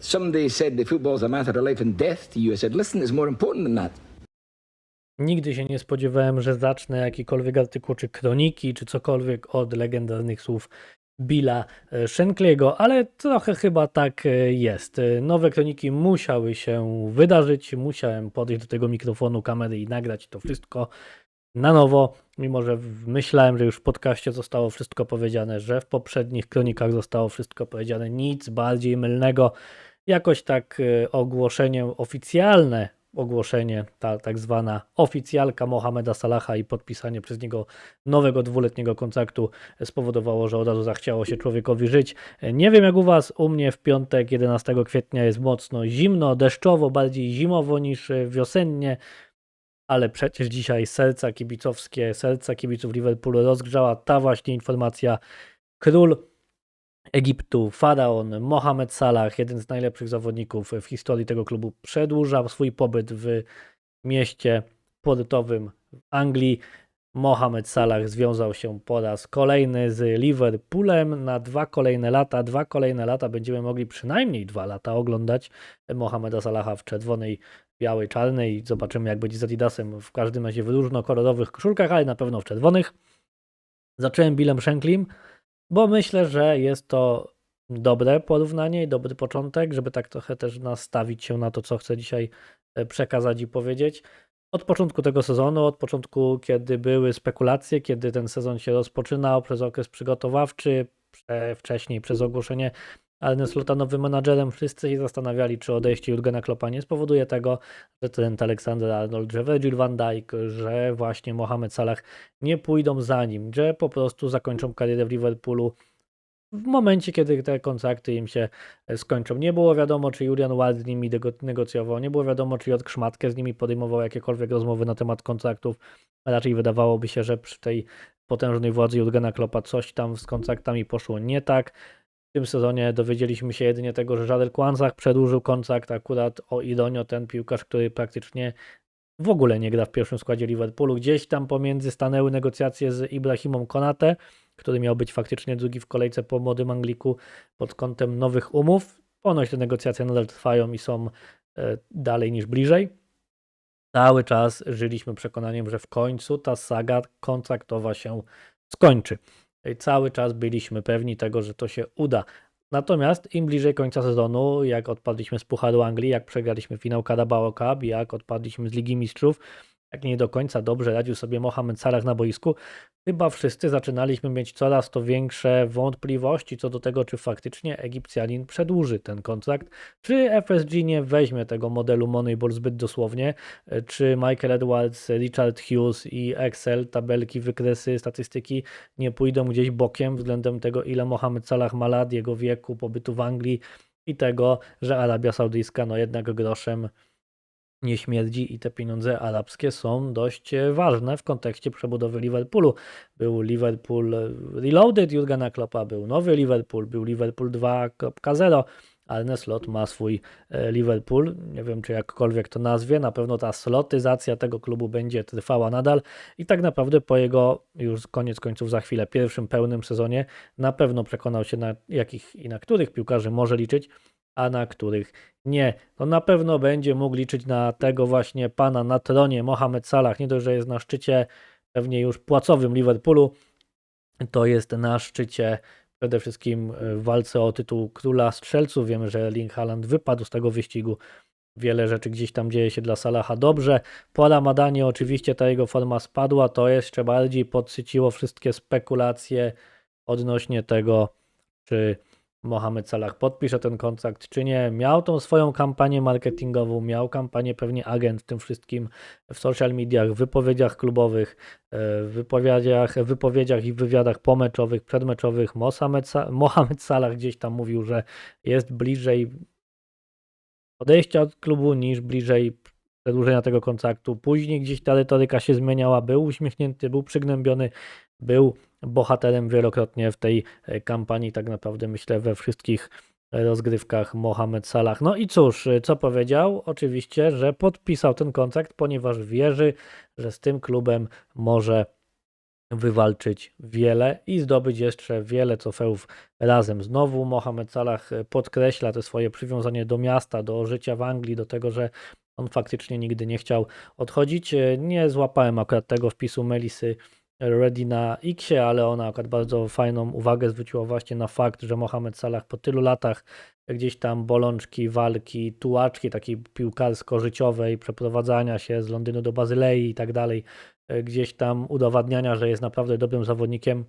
Somebody said that football's a matter of life and death to you. I said, listen, it's more important than that. Nigdy się nie spodziewałem, że zacznę jakikolwiek artykuł, czy kroniki, czy cokolwiek od legendarnych słów Billa e, Shankliego, ale trochę chyba tak e, jest. E, Nowe kroniki musiały się wydarzyć, musiałem podejść do tego mikrofonu, kamery i nagrać to wszystko na nowo, mimo że myślałem, że już w podcaście zostało wszystko powiedziane, że w poprzednich kronikach zostało wszystko powiedziane, nic bardziej mylnego. Jakoś tak e, ogłoszenie oficjalne, ogłoszenie, ta tak zwana oficjalka Mohameda Salaha i podpisanie przez niego nowego dwuletniego kontraktu spowodowało, że od razu zachciało się człowiekowi żyć. Nie wiem jak u Was, u mnie w piątek 11 kwietnia jest mocno zimno, deszczowo, bardziej zimowo niż wiosennie, ale przecież dzisiaj serca kibicowskie, serca kibiców Liverpoolu rozgrzała ta właśnie informacja. Król Egiptu, faraon Mohamed Salah, jeden z najlepszych zawodników w historii tego klubu, przedłuża swój pobyt w mieście portowym w Anglii. Mohamed Salah związał się po raz kolejny z Liverpoolem na dwa kolejne lata. Dwa kolejne lata będziemy mogli przynajmniej dwa lata oglądać Mohameda Salaha w czerwonej, białej, czarnej. Zobaczymy jak będzie z Adidasem w każdym razie w różnokolorowych koszulkach, ale na pewno w czerwonych. Zacząłem Billem Shanklim, bo myślę, że jest to dobre porównanie i dobry początek, żeby tak trochę też nastawić się na to, co chcę dzisiaj e, przekazać i powiedzieć. Od początku tego sezonu, od początku, kiedy były spekulacje, kiedy ten sezon się rozpoczynał przez okres przygotowawczy, wcześniej przez ogłoszenie Arne Slota nowym menadżerem, wszyscy się zastanawiali, czy odejście Jurgena Kloppa. Nie spowoduje tego, że Trent Alexander-Arnold, że Virgil van Dijk, że właśnie Mohamed Salah nie pójdą za nim, że po prostu zakończą karierę w Liverpoolu w momencie, kiedy te kontrakty im się e, skończą. Nie było wiadomo, czy Julian Ward z nimi nego- negocjował, nie było wiadomo, czy Jotk Szmatkę z nimi podejmował jakiekolwiek rozmowy na temat kontraktów. Raczej wydawałoby się, że przy tej potężnej władzy Jurgena Kloppa coś tam z kontraktami poszło nie tak. W tym sezonie dowiedzieliśmy się jedynie tego, że Żadel Kwanzach przedłużył kontrakt akurat o Idonio, ten piłkarz, który praktycznie w ogóle nie gra w pierwszym składzie Liverpoolu. Gdzieś tam pomiędzy stanęły negocjacje z Ibrahimą Konate, który miał być faktycznie drugi w kolejce po młodym Angliku pod kątem nowych umów. Ponoć te negocjacje nadal trwają i są e, dalej niż bliżej. Cały czas żyliśmy przekonaniem, że w końcu ta saga kontraktowa się skończy. I cały czas byliśmy pewni tego, że to się uda. Natomiast im bliżej końca sezonu, jak odpadliśmy z Pucharu Anglii, jak przegraliśmy finał Carabao Cup, jak odpadliśmy z Ligi Mistrzów, jak nie do końca dobrze radził sobie Mohamed Salah na boisku, chyba wszyscy zaczynaliśmy mieć coraz to większe wątpliwości co do tego, czy faktycznie Egipcjanin przedłuży ten kontrakt, czy FSG nie weźmie tego modelu Moneyball zbyt dosłownie, czy Michael Edwards, Richard Hughes i Excel, tabelki, wykresy, statystyki nie pójdą gdzieś bokiem względem tego, ile Mohamed Salah ma lat, jego wieku, pobytu w Anglii i tego, że Arabia Saudyjska no jednak groszem nie śmierdzi i te pieniądze arabskie są dość e, ważne w kontekście przebudowy Liverpoolu. Był Liverpool e, Reloaded Jurgena Kloppa, był nowy Liverpool, był Liverpool 2.0. Arne Slot ma swój e, Liverpool, nie wiem czy jakkolwiek to nazwie, na pewno ta slotyzacja tego klubu będzie trwała nadal i tak naprawdę po jego już koniec końców za chwilę pierwszym pełnym sezonie na pewno przekonał się na jakich i na których piłkarzy może liczyć, a na których nie. To na pewno będzie mógł liczyć na tego właśnie pana na tronie Mohamed Salah. Nie dość, że jest na szczycie pewnie już płacowym Liverpoolu, to jest na szczycie przede wszystkim w walce o tytuł króla strzelców. Wiemy, że Erling Haaland wypadł z tego wyścigu. Wiele rzeczy gdzieś tam dzieje się dla Salaha dobrze. Po Ramadanie oczywiście ta jego forma spadła. To jeszcze bardziej podsyciło wszystkie spekulacje odnośnie tego, czy Mohamed Salah podpisze ten kontrakt, czy nie. Miał tą swoją kampanię marketingową, miał kampanię pewnie agent w tym wszystkim w social mediach, w wypowiedziach klubowych, e, w wypowiedziach, wypowiedziach i wywiadach pomeczowych, przedmeczowych. Mohamed, Mohamed Salah gdzieś tam mówił, że jest bliżej odejścia od klubu niż bliżej przedłużenia tego kontraktu. Później gdzieś ta retoryka się zmieniała, był uśmiechnięty, był przygnębiony, był bohaterem wielokrotnie w tej e, kampanii, tak naprawdę myślę we wszystkich rozgrywkach Mohamed Salah. No i cóż, e, co powiedział? Oczywiście, że podpisał ten kontrakt, ponieważ wierzy, że z tym klubem może wywalczyć wiele i zdobyć jeszcze wiele trofeów razem. Znowu Mohamed Salah e, podkreśla te swoje przywiązanie do miasta, do życia w Anglii, do tego, że on faktycznie nigdy nie chciał odchodzić. Nie złapałem akurat tego wpisu Melisy Ready na Xie, ale ona akurat bardzo fajną uwagę zwróciła właśnie na fakt, że Mohamed Salah po tylu latach gdzieś tam bolączki, walki, tułaczki takiej piłkarsko-życiowej, przeprowadzania się z Londynu do Bazylei i tak dalej, e, gdzieś tam udowadniania, że jest naprawdę dobrym zawodnikiem,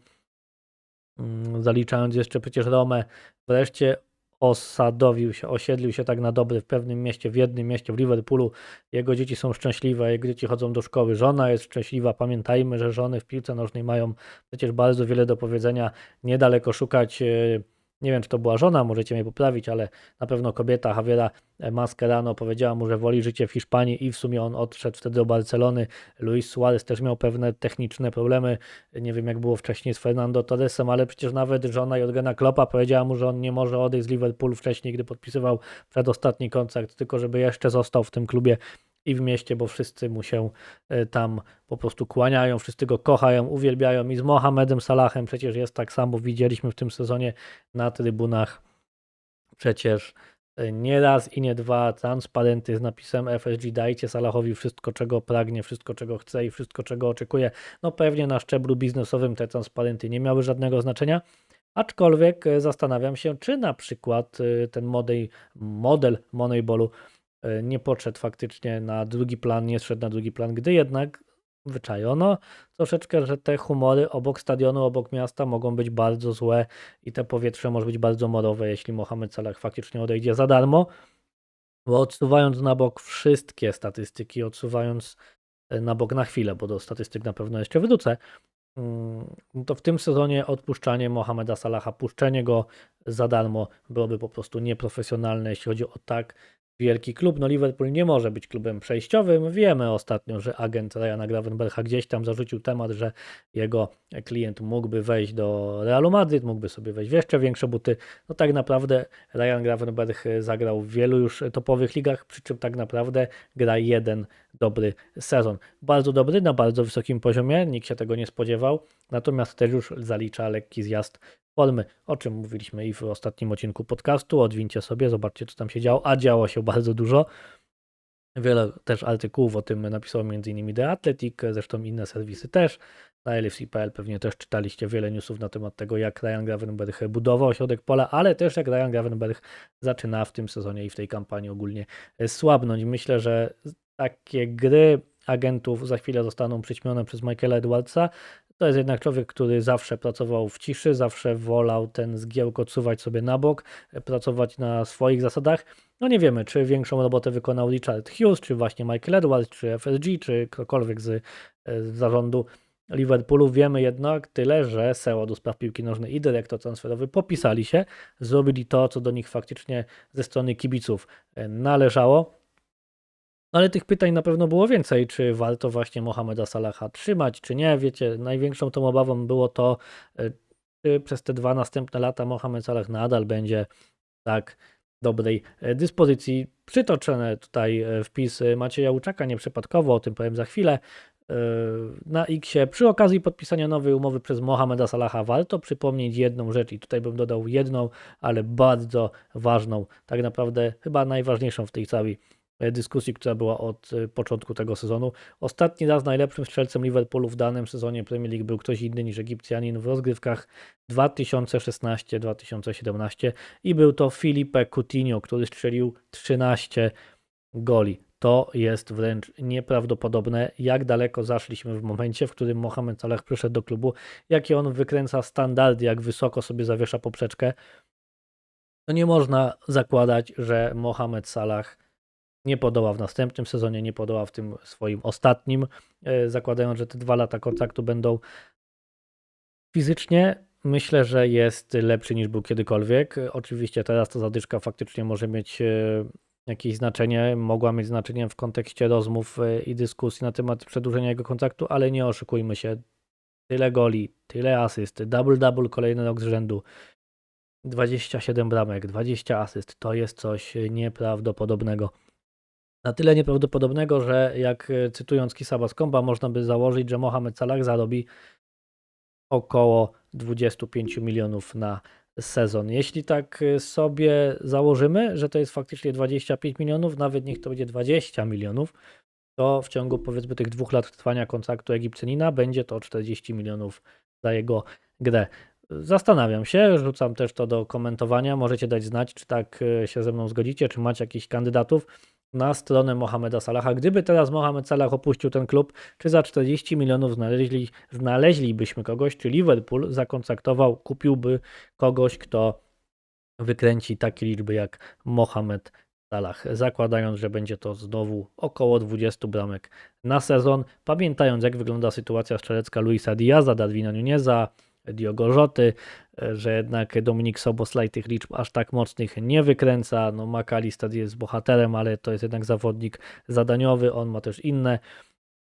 mm, zaliczając jeszcze przecież Romę, wreszcie osadowił się, osiedlił się tak na dobre w pewnym mieście, w jednym mieście, w Liverpoolu. Jego dzieci są szczęśliwe, jego dzieci chodzą do szkoły, żona jest szczęśliwa. Pamiętajmy, że żony w piłce nożnej mają przecież bardzo wiele do powiedzenia. Niedaleko szukać, e, nie wiem czy to była żona, możecie mnie poprawić, ale na pewno kobieta Javiera Mascherano powiedziała mu, że woli życie w Hiszpanii i w sumie on odszedł wtedy do Barcelony. Luis Suarez też miał pewne techniczne problemy. Nie wiem jak było wcześniej z Fernando Torresem, ale przecież nawet żona Jorgena Kloppa powiedziała mu, że on nie może odejść z Liverpoolu wcześniej, gdy podpisywał przedostatni kontrakt, tylko żeby jeszcze został w tym klubie i w mieście, bo wszyscy mu się e, tam po prostu kłaniają, wszyscy go kochają, uwielbiają i z Mohamedem Salahem przecież jest tak samo, widzieliśmy w tym sezonie na trybunach przecież e, nie raz i nie dwa transparenty z napisem FSG dajcie Salahowi wszystko, czego pragnie, wszystko, czego chce i wszystko, czego oczekuje. No pewnie na szczeblu biznesowym te transparenty nie miały żadnego znaczenia, aczkolwiek e, zastanawiam się, czy na przykład ten model, model Moneyballu nie podszedł faktycznie na drugi plan, nie szedł na drugi plan, gdy jednak wyczajono troszeczkę, że te humory obok stadionu, obok miasta mogą być bardzo złe i te powietrze może być bardzo morowe, jeśli Mohamed Salah faktycznie odejdzie za darmo, bo odsuwając na bok wszystkie statystyki, odsuwając e, na bok na chwilę, bo do statystyk na pewno jeszcze wrócę, mm, to w tym sezonie odpuszczanie Mohameda Salaha, puszczenie go za darmo byłoby po prostu nieprofesjonalne, jeśli chodzi o tak wielki klub. No Liverpool nie może być klubem przejściowym. Wiemy ostatnio, że agent Ryana Gravenbercha gdzieś tam zarzucił temat, że jego klient mógłby wejść do Realu Madryt, mógłby sobie wejść w jeszcze większe buty. No tak naprawdę Ryan Gravenberch zagrał w wielu już topowych ligach, przy czym tak naprawdę gra jeden dobry sezon. Bardzo dobry, na bardzo wysokim poziomie, nikt się tego nie spodziewał, natomiast też już zalicza lekki zjazd o czym mówiliśmy i w ostatnim odcinku podcastu. Odwincie sobie, zobaczcie, co tam się działo, a działo się bardzo dużo. Wiele też artykułów o tym napisał m.in. The Athletic, zresztą inne serwisy też. Na LFC.pl pewnie też czytaliście wiele newsów na temat tego, jak Ryan Gravenberch budował ośrodek pola, ale też jak Ryan Gravenberch zaczyna w tym sezonie i w tej kampanii ogólnie słabnąć. Myślę, że takie gry agentów za chwilę zostaną przyćmione przez Michaela Edwardsa. To jest jednak człowiek, który zawsze pracował w ciszy, zawsze wolał ten zgiełk odsuwać sobie na bok, pracować na swoich zasadach. No nie wiemy, czy większą robotę wykonał Richard Hughes, czy właśnie Michael Edwards, czy FSG, czy ktokolwiek z, z zarządu Liverpoolu. Wiemy jednak tyle, że SEO do spraw piłki nożnej i dyrektor transferowy popisali się, zrobili to, co do nich faktycznie ze strony kibiców e, należało. Ale tych pytań na pewno było więcej, czy warto właśnie Mohameda Salaha trzymać, czy nie. Wiecie, największą tą obawą było to, e, czy przez te dwa następne lata Mohamed Salah nadal będzie tak dobrej e, dyspozycji. Przytoczone tutaj e, wpis Macieja Łuczaka, nieprzypadkowo, o tym powiem za chwilę. Na Xie przy okazji podpisania nowej umowy przez Mohameda Salaha warto przypomnieć jedną rzecz i tutaj bym dodał jedną, ale bardzo ważną, tak naprawdę chyba najważniejszą w tej całej dyskusji, która była od y, początku tego sezonu. Ostatni raz najlepszym strzelcem Liverpoolu w danym sezonie Premier League był ktoś inny niż Egipcjanin w rozgrywkach 2016-2017 i był to Filipe Coutinho, który strzelił 13 goli. To jest wręcz nieprawdopodobne, jak daleko zaszliśmy w momencie, w którym Mohamed Salah przyszedł do klubu, jakie on wykręca standardy, jak wysoko sobie zawiesza poprzeczkę. Nie można zakładać, że Mohamed Salah nie podoła w następnym sezonie, nie podoła w tym swoim ostatnim, e, zakładając, że te dwa lata kontraktu będą fizycznie. Myślę, że jest lepszy niż był kiedykolwiek. Oczywiście teraz ta zadyszka faktycznie może mieć e, jakieś znaczenie, mogła mieć znaczenie w kontekście rozmów e, i dyskusji na temat przedłużenia jego kontraktu, ale nie oszukujmy się. Tyle goli, tyle asyst, double-double kolejny rok z rzędu. 27 bramek, 20 asyst, to jest coś nieprawdopodobnego na tyle nieprawdopodobnego, że jak e, cytując Kisa Baskomba można by założyć, że Mohamed Salah zarobi około 25 milionów na sezon. Jeśli tak y, sobie założymy, że to jest faktycznie 25 milionów, nawet niech to będzie 20 milionów, to w ciągu powiedzmy tych dwóch lat trwania kontraktu Egipcjanina będzie to 40 milionów za jego grę. Zastanawiam się, rzucam też to do komentowania. Możecie dać znać, czy tak y, się ze mną zgodzicie, czy macie jakichś kandydatów na stronę Mohameda Salaha. Gdyby teraz Mohamed Salah opuścił ten klub, czy za 40 milionów znaleźli, znaleźlibyśmy kogoś, czy Liverpool zakontraktował, kupiłby kogoś, kto wykręci takie liczby jak Mohamed Salah, zakładając, że będzie to znowu około 20 bramek na sezon. Pamiętając, jak wygląda sytuacja strzelecka Luisa Diaza, Darwina Nuneza, Diogo Rzoty, że jednak Dominik Soboslaj tych liczb aż tak mocnych nie wykręca. No McAllister jest bohaterem, ale to jest jednak zawodnik zadaniowy, on ma też inne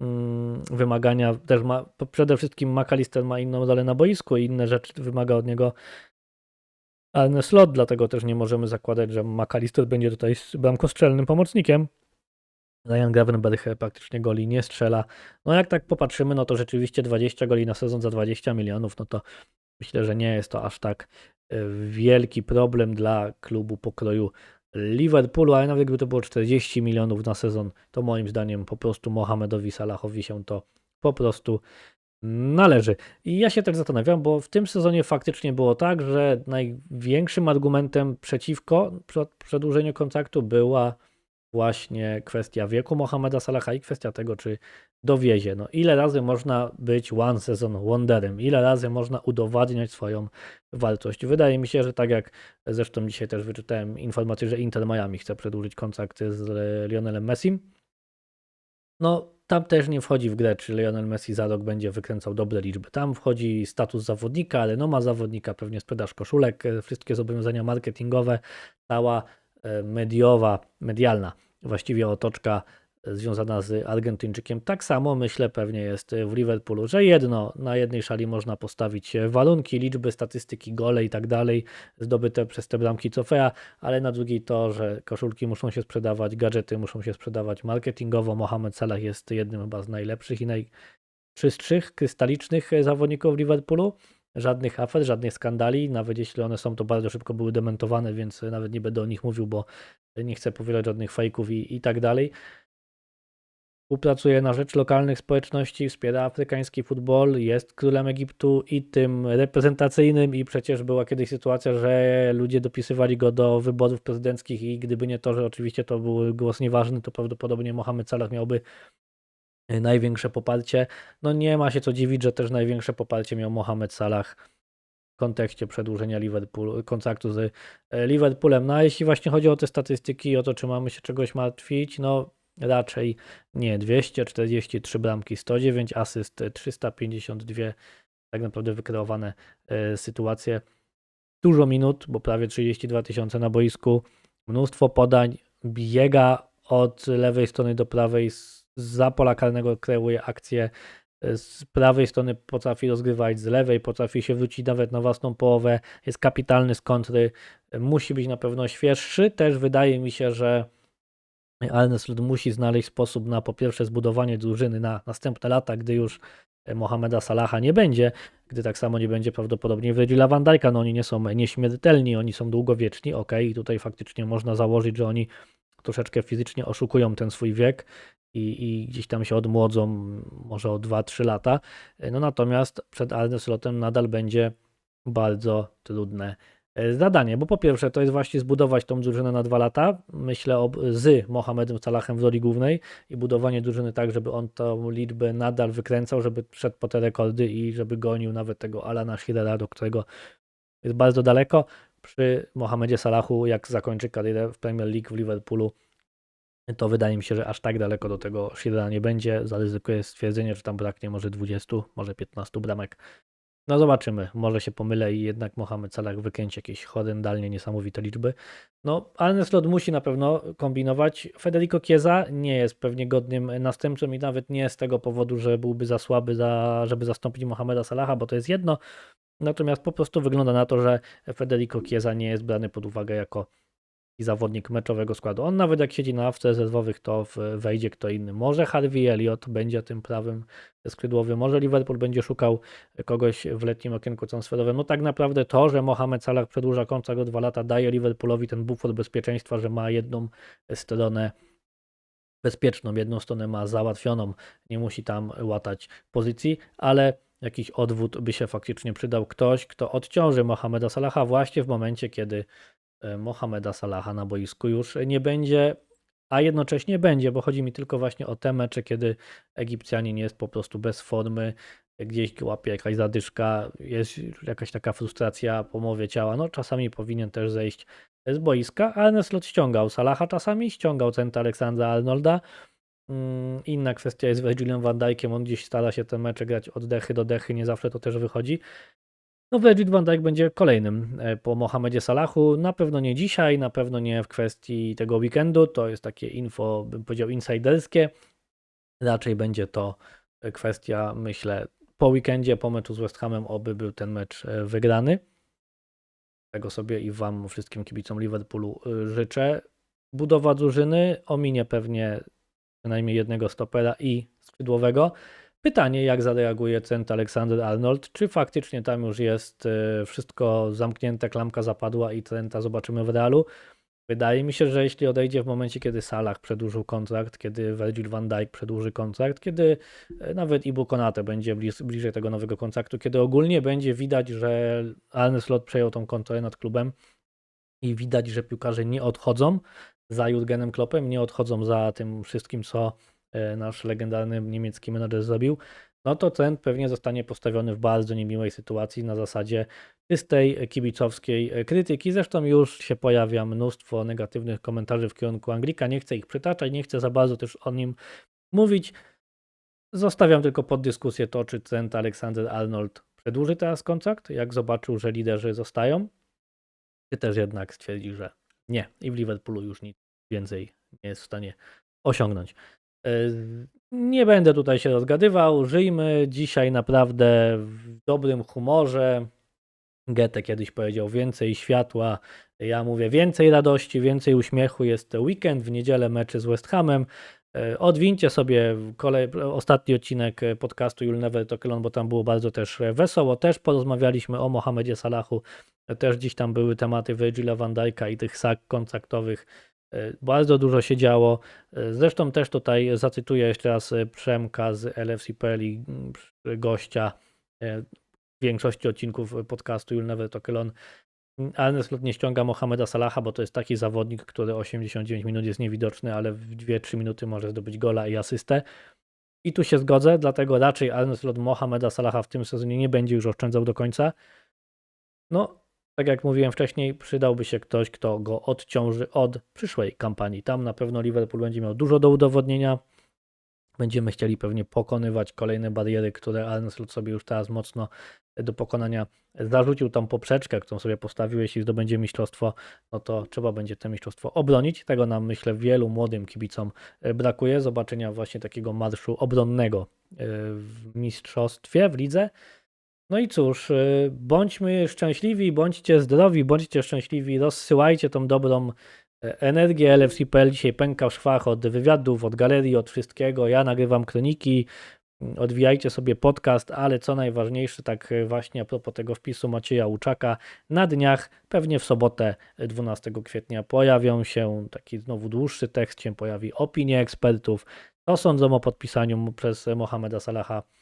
mm, wymagania, też ma, przede wszystkim McAllister ma inną rolę na boisku i inne rzeczy wymaga od niego Arne Slot, dlatego też nie możemy zakładać, że McAllister będzie tutaj bramkostrzelnym pomocnikiem. Ryan Gravenberch praktycznie goli nie strzela. No jak tak popatrzymy, no to rzeczywiście 20 goli na sezon za 20 milionów, no to myślę, że nie jest to aż tak e, wielki problem dla klubu pokroju Liverpoolu, ale nawet gdyby to było 40 milionów na sezon, to moim zdaniem po prostu Mohamedowi Salahowi się to po prostu należy. I ja się też zastanawiam, bo w tym sezonie faktycznie było tak, że największym argumentem przeciwko przedłużeniu kontraktu była właśnie kwestia wieku Mohameda Salaha i kwestia tego, czy dowiezie. No, ile razy można być one season wonderem, ile razy można udowadniać swoją wartość. Wydaje mi się, że tak jak zresztą dzisiaj też wyczytałem informację, że Inter Miami chce przedłużyć kontrakt z Lionelem Messim. No, tam też nie wchodzi w grę, czy Lionel Messi za rok będzie wykręcał dobre liczby. Tam wchodzi status zawodnika, ale no ma zawodnika, pewnie sprzedaż koszulek, wszystkie zobowiązania marketingowe, cała E, mediowa, medialna, właściwie otoczka związana z Argentyńczykiem. Tak samo myślę pewnie jest w Liverpoolu, że jedno, na jednej szali można postawić warunki, liczby, statystyki, gole i tak dalej, zdobyte przez te bramki trofea, ale na drugiej to, że koszulki muszą się sprzedawać, gadżety muszą się sprzedawać marketingowo. Mohamed Salah jest jednym chyba z najlepszych i najczystszych, krystalicznych zawodników Liverpoolu żadnych afer, żadnych skandali, nawet jeśli one są, to bardzo szybko były dementowane, więc nawet nie będę o nich mówił, bo nie chcę powielać żadnych fejków i, i tak dalej. Współpracuje na rzecz lokalnych społeczności, wspiera afrykański futbol, jest królem Egiptu i tym reprezentacyjnym i przecież była kiedyś sytuacja, że ludzie dopisywali go do wyborów prezydenckich i gdyby nie to, że oczywiście to był głos nieważny, to prawdopodobnie Mohamed Salah miałby największe poparcie. No nie ma się co dziwić, że też największe poparcie miał Mohamed Salah w kontekście przedłużenia Liverpool, kontraktu z e, Liverpoolem. No a jeśli właśnie chodzi o te statystyki, o to, czy mamy się czegoś martwić, no raczej nie. 243 bramki, 109 asyst, 352 tak naprawdę wykreowane sytuacje. Dużo minut, bo prawie 32 tysiące na boisku, mnóstwo podań, biega od lewej strony do prawej za pola karnego kreuje akcję e, z prawej strony potrafi rozgrywać, z lewej potrafi się wrócić nawet na własną połowę, jest kapitalny z kontry, musi być na pewno świeższy. Też wydaje mi się, że Arne musi znaleźć sposób na po pierwsze zbudowanie drużyny na następne lata, gdy już Mohameda Salaha nie będzie, gdy tak samo nie będzie prawdopodobnie Virgila van Dijk'a, no oni nie są nieśmiertelni, oni są długowieczni, ok, i tutaj faktycznie można założyć, że oni troszeczkę fizycznie oszukują ten swój wiek i, i gdzieś tam się odmłodzą może o 2-3 lata. No natomiast przed Arne Slotem nadal będzie bardzo trudne e, zadanie, bo po pierwsze to jest właśnie zbudować tą drużynę na dwa lata, myślę o, z Mohamedem Salahem w roli głównej i budowanie drużyny tak, żeby on tą liczbę nadal wykręcał, żeby szedł po te rekordy i żeby gonił nawet tego Alana Schirera, do którego jest bardzo daleko. Przy Mohamedzie Salachu, jak zakończy karierę w Premier League w Liverpoolu, to wydaje mi się, że aż tak daleko do tego Shearera nie będzie. Zaryzykuję stwierdzenie, że tam braknie może 20, może 15 bramek. No zobaczymy, może się pomylę i jednak Mohamed Salah wykręci jakieś horrendalnie niesamowite liczby. No, Arne Slot musi na pewno kombinować. Federico Chiesa nie jest pewnie godnym następcą i nawet nie z tego powodu, że byłby za słaby, za, żeby zastąpić Mohameda Salaha, bo to jest jedno. Natomiast po prostu wygląda na to, że Federico Chiesa nie jest brany pod uwagę jako taki zawodnik meczowego składu. On nawet jak siedzi na ławce rezerwowych, to wejdzie kto inny. Może Harvey Elliott będzie tym prawym skrzydłowym, może Liverpool będzie szukał kogoś w letnim okienku transferowym. No tak naprawdę to, że Mohamed Salah przedłuża kontrakt o dwa lata, daje Liverpoolowi ten bufor bezpieczeństwa, że ma jedną stronę bezpieczną, jedną stronę ma załatwioną, nie musi tam łatać pozycji, ale jakiś odwód by się faktycznie przydał. Ktoś, kto odciąży Mohameda Salaha właśnie w momencie, kiedy Mohameda Salaha na boisku już nie będzie, a jednocześnie będzie, bo chodzi mi tylko właśnie o te mecze, kiedy Egipcjanin jest po prostu bez formy, gdzieś łapie jakaś zadyszka, jest jakaś taka frustracja po mowie ciała, no czasami powinien też zejść z boiska. Arne Slot ściągał Salaha czasami, ściągał Centa Aleksandra Arnolda. Mm, Inna kwestia jest z Virgilem van Dijkiem, on gdzieś stara się te mecze grać od dechy do dechy, nie zawsze to też wychodzi. No Virgil van Dijk będzie kolejnym e, po Mohamedzie Salachu, na pewno nie dzisiaj, na pewno nie w kwestii tego weekendu, to jest takie info, bym powiedział, insiderskie. Raczej będzie to e, kwestia, myślę, po weekendzie, po meczu z West Hamem, oby był ten mecz e, wygrany. Tego sobie i Wam, wszystkim kibicom Liverpoolu życzę. Budowa drużyny ominie pewnie przynajmniej jednego stopera i skrzydłowego. Pytanie, jak zareaguje cent Aleksander Arnold? Czy faktycznie tam już jest y, wszystko zamknięte, klamka zapadła i Trenta zobaczymy w realu? Wydaje mi się, że jeśli odejdzie w momencie, kiedy Salah przedłużył kontrakt, kiedy Virgil van Dijk przedłuży kontrakt, kiedy e, nawet Ibu Konate będzie blis, bliżej tego nowego kontraktu, kiedy ogólnie będzie widać, że Arne Slot przejął tą kontrolę nad klubem i widać, że piłkarze nie odchodzą za Jurgenem Kloppem, nie odchodzą za tym wszystkim, co e, nasz legendarny niemiecki menadżer zrobił, no to trend pewnie zostanie postawiony w bardzo niemiłej sytuacji na zasadzie czystej kibicowskiej e, krytyki. Zresztą już się pojawia mnóstwo negatywnych komentarzy w kierunku Anglika. Nie chcę ich przytaczać, nie chcę za bardzo też o nim mówić. Zostawiam tylko pod dyskusję to, czy Trent Alexander Arnold przedłuży teraz kontrakt, jak zobaczył, że liderzy zostają, czy też jednak stwierdzi, że nie i w Liverpoolu już nic więcej nie jest w stanie osiągnąć. E, Nie będę tutaj się rozgadywał. Żyjmy dzisiaj naprawdę w dobrym humorze. Goethe kiedyś powiedział więcej światła. Ja mówię więcej radości, więcej uśmiechu. Jest weekend, w niedzielę meczy z West Hamem. E, Odwincie sobie kolej, ostatni odcinek podcastu You'll Never Talk Alone, bo tam było bardzo też wesoło. Też porozmawialiśmy o Mohamedzie Salachu. Też dziś tam były tematy Virgila van Dijk'a i tych sak kontraktowych. E, Bardzo dużo się działo. E, Zresztą też tutaj zacytuję jeszcze raz e, Przemka z LFC.pl i mm, gościa w większości odcinków podcastu You'll Never Talk Alone. Arne Slot nie ściąga Mohameda Salaha, bo to jest taki zawodnik, który 89 minut jest niewidoczny, ale w 2-3 minuty może zdobyć gola i asystę. I tu się zgodzę, dlatego raczej Arne Slot Mohameda Salaha w tym sezonie nie będzie już oszczędzał do końca. No, tak jak mówiłem wcześniej, przydałby się ktoś, kto go odciąży od przyszłej kampanii. Tam na pewno Liverpool będzie miał dużo do udowodnienia. Będziemy chcieli pewnie pokonywać kolejne bariery, które Arne Slot sobie już teraz mocno do pokonania zarzucił tą poprzeczkę, którą sobie postawił. Jeśli zdobędzie mistrzostwo, no to trzeba będzie to mistrzostwo obronić. Tego nam, myślę, wielu młodym kibicom e, brakuje. Zobaczenia właśnie takiego marszu obronnego e, w mistrzostwie, w lidze. No i cóż, y, bądźmy szczęśliwi, bądźcie zdrowi, bądźcie szczęśliwi, rozsyłajcie tą dobrą e, energię. LFC.pl dzisiaj pęka w szwach od wywiadów, od galerii, od wszystkiego. Ja nagrywam kroniki, mm, odwijajcie sobie podcast, ale co najważniejsze, tak e, właśnie a propos tego wpisu Macieja Łuczaka, na dniach, pewnie w sobotę e, 12 kwietnia pojawią się taki znowu dłuższy tekst, się pojawi opinie ekspertów, co sądzą o podpisaniu przez Mohameda Salaha e,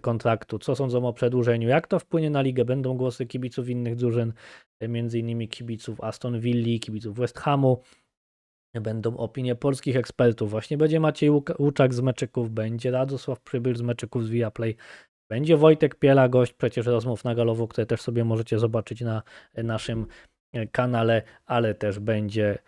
kontraktu, co sądzą o przedłużeniu, jak to wpłynie na ligę, będą głosy kibiców innych drużyn, e, między innymi kibiców Aston Villa, kibiców West Hamu, będą opinie polskich ekspertów, właśnie będzie Maciej Łuczak z Meczyków, będzie Radosław Przybyl z Meczyków z Viaplay, będzie Wojtek Piela, gość przecież rozmów na galowo, które też sobie możecie zobaczyć na e, naszym e, kanale, ale też będzie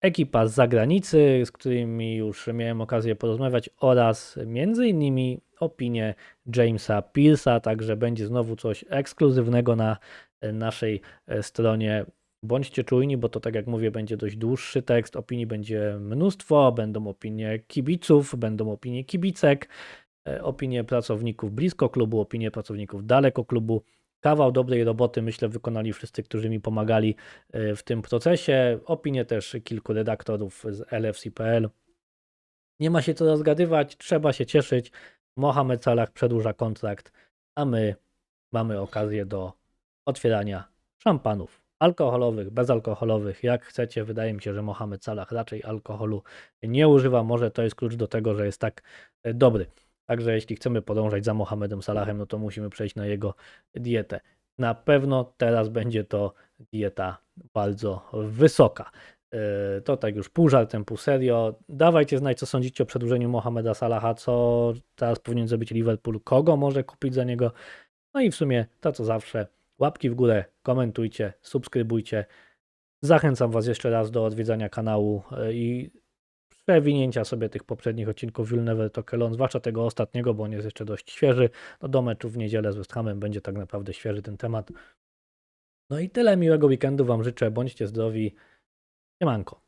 ekipa z zagranicy, z którymi już miałem okazję porozmawiać oraz między innymi opinie Jamesa Pearsa, także będzie znowu coś ekskluzywnego na e, naszej e, stronie. Bądźcie czujni, bo to tak jak mówię, będzie dość dłuższy tekst, opinii będzie mnóstwo, będą opinie kibiców, będą opinie kibicek, e, opinie pracowników blisko klubu, opinie pracowników daleko klubu. kawał dobrej roboty, myślę, wykonali wszyscy, którzy mi pomagali w tym procesie. Opinie też kilku redaktorów z LFC.pl. Nie ma się co rozgadywać, trzeba się cieszyć. Mohamed Salah przedłuża kontrakt, a my mamy okazję do otwierania szampanów alkoholowych, bezalkoholowych, jak chcecie. Wydaje mi się, że Mohamed Salah raczej alkoholu nie używa. Może to jest klucz do tego, że jest tak e, dobry. Także jeśli chcemy podążać za Mohamedem Salahem, no to musimy przejść na jego dietę. Na pewno teraz będzie to dieta bardzo wysoka. Yy, To tak już pół żartem, pół serio. Dawajcie znać, co sądzicie o przedłużeniu Mohameda Salaha, co teraz powinien zrobić Liverpool, kogo może kupić za niego. No i w sumie to co zawsze. Łapki w górę, komentujcie, subskrybujcie. Zachęcam Was jeszcze raz do odwiedzania kanału yy, i przewinięcia sobie tych poprzednich odcinków Will Never Talk Alone, zwłaszcza tego ostatniego, bo on jest jeszcze dość świeży. No do meczu w niedzielę z West Hamem będzie tak naprawdę świeży ten temat. No i tyle miłego weekendu Wam życzę. Bądźcie zdrowi. Siemanko.